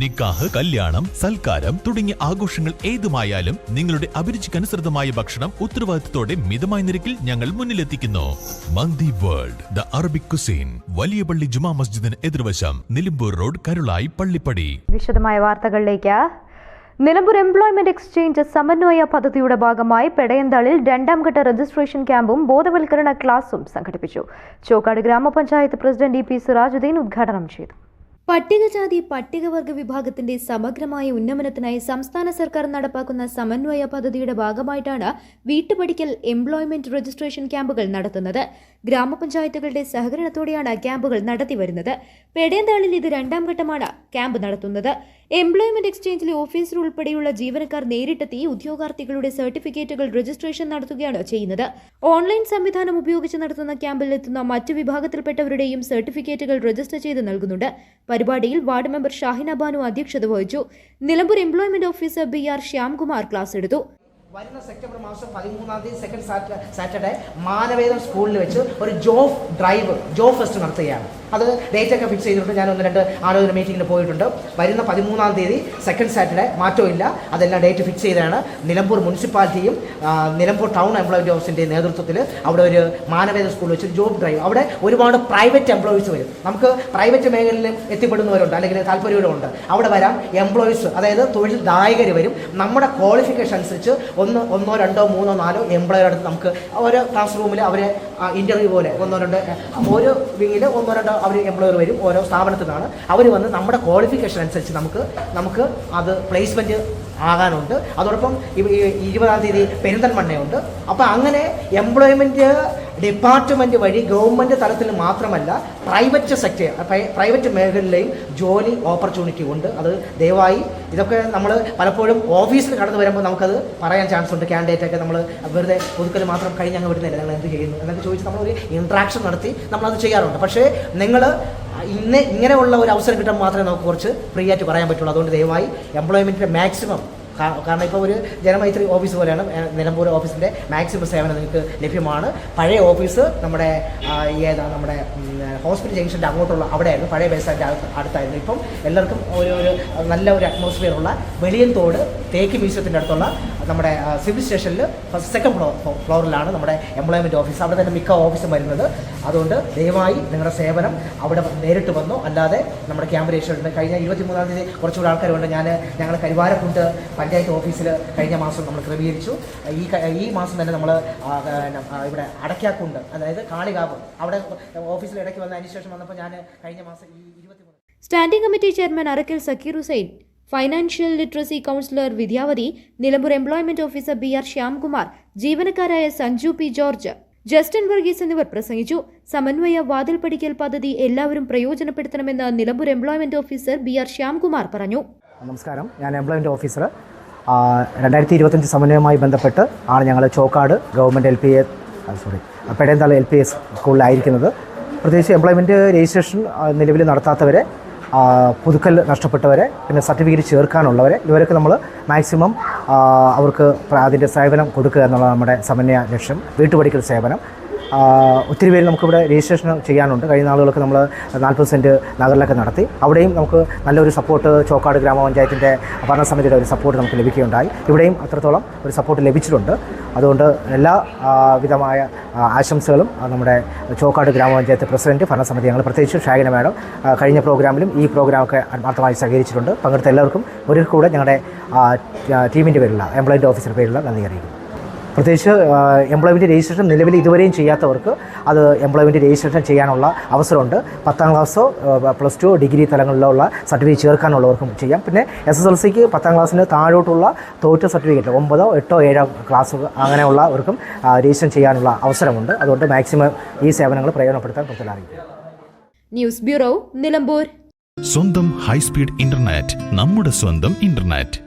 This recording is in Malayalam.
നിക്കാഹ് കല്യാണം സൽക്കാരം തുടങ്ങിയ ആഘോഷങ്ങൾ ഏതുമായാലും നിങ്ങളുടെ അഭിരുചിക്കനുസൃതമായ ഭക്ഷണം ഉത്തരവാദിത്തത്തോടെ മിതമായ നിരക്കിൽ ഞങ്ങൾ മുന്നിലെത്തിക്കുന്നു. Mandi world the Arabic cuisine വലിയ പള്ളി ജുമാ മസ്ജിദിന് എതിർവശം നിലമ്പൂർ റോഡ് കരുളായി പള്ളിപ്പടി. വിശദമായ വാർത്തകളിലേക്ക്. നിലമ്പൂർ എംപ്ലോയ്മെന്റ് എക്സ്ചേഞ്ച് സമന്വയ പദ്ധതിയുടെ ഭാഗമായി പെടയന്താളിൽ രണ്ടാം ഘട്ട രജിസ്ട്രേഷൻ ക്യാമ്പും ബോധവൽക്കരണ ക്ലാസും സംഘടിപ്പിച്ചു. ചോക്കാട് ഗ്രാമപഞ്ചായത്ത് പ്രസിഡന്റ് ഇ പി സിറാജുദ്ദീൻ ഉദ്ഘാടനം ചെയ്തു. പട്ടികജാതി പട്ടികവർഗ വിഭാഗത്തിന്റെ സമഗ്രമായ ഉന്നമനത്തിനായി സംസ്ഥാന സർക്കാർ നടപ്പാക്കുന്ന സമന്വയ പദ്ധതിയുടെ ഭാഗമായിട്ടാണ് വീട്ടുപടിക്കൽ എംപ്ലോയ്മെന്റ് രജിസ്ട്രേഷൻ ക്യാമ്പുകൾ നടത്തുന്നത്. ഗ്രാമപഞ്ചായത്തുകളുടെ സഹകരണത്തോടെയാണ് ക്യാമ്പുകൾ നടത്തിവരുന്നത്. പെടേന്താളിൽ ഇത് രണ്ടാം ഘട്ടമാണ് ക്യാമ്പ് നടത്തുന്നത്. എംപ്ലോയ്മെന്റ് എക്സ്ചേഞ്ചിലെ ഓഫീസർ ഉൾപ്പെടെയുള്ള ജീവനക്കാർ നേരിട്ടെത്തി ഉദ്യോഗാർത്ഥികളുടെ സർട്ടിഫിക്കറ്റുകൾ രജിസ്ട്രേഷൻ നടത്തുകയാണ് ചെയ്യുന്നത്. ഓൺലൈൻ സംവിധാനം ഉപയോഗിച്ച് നടത്തുന്ന ക്യാമ്പിൽ എത്തുന്ന മറ്റു വിഭാഗത്തിൽപ്പെട്ടവരുടെയും സർട്ടിഫിക്കറ്റുകൾ രജിസ്റ്റർ ചെയ്ത് നൽകുന്നുണ്ട്. പരിപാടിയിൽ വാർഡ് മെമ്പർ ഷാഹിന ബാനു അധ്യക്ഷത വഹിച്ചു. Nilambur employment officer B R Shyamkumar class എടുത്തു. വരുന്ന സെപ്റ്റംബർ മാസം പതിമൂന്നാം തീയതി സെക്കൻഡ് സാറ്റർഡേ മാനവേദം സ്കൂളിൽ വെച്ച് ഒരു ജോബ് ഡ്രൈവ് ജോബ് ഫെസ്റ്റ് നടത്തുകയാണ്. അത് ഡേറ്റ് ഒക്കെ ഫിക്സ് ചെയ്തിട്ടുണ്ട് ഞാൻ ഒന്ന് രണ്ട് ആലോചന മീറ്റിങ്ങിൽ പോയിട്ടുണ്ട്. വരുന്ന പതിമൂന്നാം തീയതി സെക്കൻഡ് സാറ്റർഡേ മാറ്റമില്ല അതെല്ലാം ഡേറ്റ് ഫിക്സ് ചെയ്താണ് നിലമ്പൂർ മുനിസിപ്പാലിറ്റിയും നിലമ്പൂർ ടൗൺ എംപ്ലോയ്മെന്റ് ഓഫീസിന്റെ നേതൃത്വത്തിൽ അവിടെ ഒരു മാനവേദ സ്കൂൾ വെച്ച് ജോബ് ഡ്രൈവ് അവിടെ ഒരുപാട് പ്രൈവറ്റ് എംപ്ലോയീസ് വരും. നമുക്ക് പ്രൈവറ്റ് മേഖലയിൽ എത്തിപ്പെടുന്നവരുണ്ട് അല്ലെങ്കിൽ താല്പര്യമുണ്ട് അവിടെ വരാം എംപ്ലോയീസ് അതായത് തൊഴിൽ ദായകർ വരും. നമ്മുടെ ക്വാളിഫിക്കേഷൻ അനുസരിച്ച് ഒന്ന് ഒന്നോ രണ്ടോ മൂന്നോ നാലോ എംപ്ലോയർ അടുത്ത് നമുക്ക് ഓരോ ക്ലാസ് റൂമിൽ അവരെ ഇന്റർവ്യൂ പോലെ ഒന്നോ രണ്ടോ ഓരോ വിങ്ങിൽ ഒന്നോ രണ്ടോ അവർ എംപ്ലോയർ വരും ഓരോ സ്ഥാപനത്തിൽ നിന്നാണ് അവർ വന്ന് നമ്മുടെ ക്വാളിഫിക്കേഷൻ അനുസരിച്ച് നമുക്ക് നമുക്ക് അത് പ്ലേസ്മെന്റ് ആകാനുണ്ട്. അതോടൊപ്പം ഇരുപതാം തീയതി പെരിന്തൽമണ്ണയുണ്ട്. അപ്പോൾ അങ്ങനെ എംപ്ലോയ്മെന്റ് ഡിപ്പാർട്ട്മെന്റ് വഴി ഗവൺമെന്റ് തലത്തിൽ മാത്രമല്ല പ്രൈവറ്റ് സെക്ടർ പ്രൈവറ്റ് മേഖലയിലെയും ജോലി ഓപ്പർച്യൂണിറ്റി ഉണ്ട്. അത് ദയവായി ഇതൊക്കെ നമ്മൾ പലപ്പോഴും ഓഫീസിൽ കടന്നു വരുമ്പോൾ നമുക്കത് പറയാൻ ചാൻസ് ഉണ്ട്. ക്യാൻഡിഡേറ്റൊക്കെ നമ്മൾ വെറുതെ പുതുക്കൽ മാത്രം കഴിഞ്ഞ് അങ്ങ് വിടുന്നില്ല. നിങ്ങൾ എന്ത് ചെയ്യുന്നു എന്നൊക്കെ ചോദിച്ച് നമ്മളൊരു ഇൻട്രാക്ഷൻ നടത്തി നമ്മളത് ചെയ്യാറുണ്ട്. പക്ഷേ നിങ്ങൾ ഇന്ന് ഇങ്ങനെയുള്ള ഒരു അവസരം കിട്ടുമ്പോൾ മാത്രമേ നമുക്ക് കുറച്ച് ഫ്രീ ആയിട്ട് പറയാൻ പറ്റുള്ളൂ. അതുകൊണ്ട് ദയവായി എംപ്ലോയ്മെന്റിന്റെ മാക്സിമം കാരണം ഇപ്പോൾ ഒരു ജനമൈത്രി ഓഫീസ് പോലെയാണ് നിലമ്പൂർ ഓഫീസിന്റെ മാക്സിമം സേവനം നിങ്ങൾക്ക് ലഭ്യമാണ്. പഴയ ഓഫീസ് നമ്മുടെ ഏതാണ് ഏതാ നമ്മുടെ ഹോസ്പിറ്റൽ ജംഗ്ഷന്റെ അങ്ങോട്ടുള്ള അവിടെയായിരുന്നു പഴയ ബേസായിട്ട് അടുത്തായിരുന്നു. ഇപ്പം എല്ലാവർക്കും ഒരു ഒരു നല്ല ഒരു അറ്റ്മോസ്ഫിയർ ഉള്ള വെളിയൻതോട് തേക്ക് മ്യൂസിയത്തിന്റെ അടുത്തുള്ള നമ്മുടെ സിവിൽ സ്റ്റേഷനിൽ ഫസ്റ്റ് സെക്കൻഡ് ഫ്ലോർ ഫ്ലോറിലാണ് നമ്മുടെ എംപ്ലോയ്മെന്റ് ഓഫീസ് അവിടെ തന്നെ മിക്ക ഓഫീസും വരുന്നത്. അതുകൊണ്ട് ദയവായി നിങ്ങളുടെ സേവനം അവിടെ നേരിട്ട് വന്നു. അല്ലാതെ നമ്മുടെ ക്യാമ്പ് രജിസ്റ്റർ കഴിഞ്ഞ ഇരുപത്തിമൂന്നാം തീയതി കുറച്ചുകൂടി ആൾക്കാരുണ്ട്. ഞാൻ ഞങ്ങൾ കരുവാരക്കുണ്ട് പഞ്ചായത്ത് ഓഫീസിൽ കഴിഞ്ഞ മാസം നമ്മൾ ക്രമീകരിച്ചു. ഈ ഈ മാസം തന്നെ നമ്മൾ ഇവിടെ അടയ്ക്കാക്കുണ്ട്. അതായത് കാളികാവ്. അവിടെ ഓഫീസിൽ ഇടയ്ക്ക് വന്ന അതിനുശേഷം വന്നപ്പോൾ ഞാൻ കഴിഞ്ഞ മാസം ഈ ഇരുപത്തിമൂന്ന് standing committee chairman Arakkal Zakir Hussain financial literacy councillor Vidyavathi Nilambur employment officer B R Shyamkumar ജീവനക്കാരായ Sanju P George Justin Varghese എന്നിവർ പ്രസംഗിച്ചു. സമന്വയ വാതിൽ പഠിക്കൽ പദ്ധതി എല്ലാവരും പ്രയോജനപ്പെടുത്തണമെന്ന് Nilambur employment officer B R Shyamkumar പറഞ്ഞു. നമസ്കാരം. ഞാൻ എംപ്ലോയ്മെന്റ് ഓഫീസർ രണ്ടായിരത്തി ഇരുപത്തഞ്ച് സമന്വയവുമായി ബന്ധപ്പെട്ട് ആണ് ഞങ്ങൾ Chokkad government L P A sorry പെടേന്താൾ L P S സ്കൂളിലായിരിക്കുന്നത് പ്രത്യേകിച്ച് എംപ്ലോയ്മെന്റ് രജിസ്ട്രേഷൻ നിലവിൽ നടത്താത്തവരെ പുതുക്കൽ നഷ്ടപ്പെട്ടവരെ പിന്നെ സർട്ടിഫിക്കറ്റ് ചേർക്കാനുള്ളവരെ ഇവരൊക്കെ നമ്മൾ മാക്സിമം അവർക്ക് അതിന്റെ സേവനം കൊടുക്കുക എന്നുള്ള നമ്മുടെ സമന്വയ ലക്ഷ്യം. വീട്ടുപടിക്കൽ സേവനം. ഒത്തിരി പേര് നമുക്കിവിടെ രജിസ്ട്രേഷൻ ചെയ്യാനുണ്ട്. കഴിഞ്ഞ നാളുകളൊക്കെ നമ്മൾ നാൽപ്പത് സെന്റ് നഗറിലൊക്കെ നടത്തി. അവിടെയും നമുക്ക് നല്ലൊരു സപ്പോർട്ട് ചോക്കാട് ഗ്രാമപഞ്ചായത്തിന്റെ ഭരണസമിതിയുടെ ഒരു സപ്പോർട്ട് നമുക്ക് ലഭിക്കുകയുണ്ടായി. ഇവിടെയും അത്രത്തോളം ഒരു സപ്പോർട്ട് ലഭിച്ചിട്ടുണ്ട്. അതുകൊണ്ട് എല്ലാ വിധമായ ആശംസകളും നമ്മുടെ ചോക്കാട് ഗ്രാമപഞ്ചായത്ത് പ്രസിഡന്റ് ഭരണസമിതി ഞങ്ങൾ പ്രത്യേകിച്ച് ഷാഗിന മാഡം കഴിഞ്ഞ പ്രോഗ്രാമിലും ഈ പ്രോഗ്രാമൊക്കെ ആത്മാർത്ഥമായി സഹകരിച്ചിട്ടുണ്ട്. പങ്കെടുത്ത എല്ലാവർക്കും ഒരിക്കൽ കൂടെ ഞങ്ങളുടെ ടീമിന്റെ പേരിലുള്ള എംപ്ലോയിന്റ് ഓഫീസറുടെ പേരിലുള്ള നന്ദി അറിയിക്കുന്നു. പ്രത്യേകിച്ച് എംപ്ലോയ്മെന്റ് രജിസ്ട്രേഷൻ നിലവിൽ ഇതുവരെയും ചെയ്യാത്തവർക്ക് അത് എംപ്ലോയ്മെന്റ് രജിസ്ട്രേഷൻ ചെയ്യാനുള്ള അവസരമുണ്ട്. പത്താം ക്ലാസ്സോ പ്ലസ് ടു ഡിഗ്രി തലങ്ങളിലുള്ള സർട്ടിഫിക്കറ്റ് ചേർക്കാനുള്ളവർക്കും ചെയ്യാം. പിന്നെ എസ് എസ് എൽ സിക്ക് പത്താം ക്ലാസ്സിന് താഴോട്ടുള്ള തോറ്റ സർട്ടിഫിക്കറ്റ് ഒമ്പതോ എട്ടോ ഏഴോ ക്ലാസ് അങ്ങനെയുള്ളവർക്കും രജിസ്റ്റർ ചെയ്യാനുള്ള അവസരമുണ്ട്. അതുകൊണ്ട് മാക്സിമം ഈ സേവനങ്ങൾ പ്രയോജനപ്പെടുത്താൻ പ്രത്യേകം ന്യൂസ് ബ്യൂറോ നിലമ്പൂർ. സ്വന്തം ഹൈസ്പീഡ് ഇന്റർനെറ്റ് നമ്മുടെ സ്വന്തം ഇന്റർനെറ്റ്